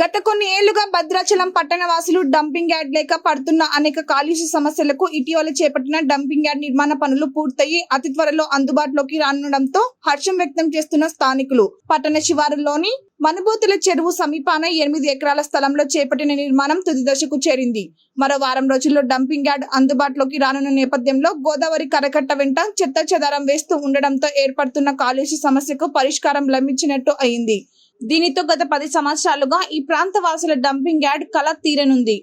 గత కొన్ని ఏళ్ళుగా భద్రాచలం పట్టణ వాసులు డంపింగ్ యార్డ్ లేక పడుతున్న అనేక కాలుష్య సమస్యలకు ఇటీవల చేపట్టిన డంపింగ్ యార్డ్ నిర్మాణ పనులు పూర్తయి అతి త్వరలో అందుబాటులోకి రానుండడంతో హర్షం వ్యక్తం చేస్తున్న స్థానికులు. పట్టణ శివారులోని మనుబూతుల చెరువు సమీపాన ఎనిమిది ఎకరాల స్థలంలో చేపట్టిన నిర్మాణం తుది దశకు చేరింది. మరో వారం రోజుల్లో డంపింగ్ యార్డ్ అందుబాటులోకి రానున్న నేపథ్యంలో గోదావరి కరకట్ట వెంట చెత్త చెదారం వేస్తూ ఉండడంతో ఏర్పడుతున్న కాలుష్య సమస్యకు పరిష్కారం లభించినట్టు అయింది. దీనితో గత పది సంవత్సరాలుగా ఈ ప్రాంత వాసుల డంపింగ్ యార్డ్ కల తీరనుంది.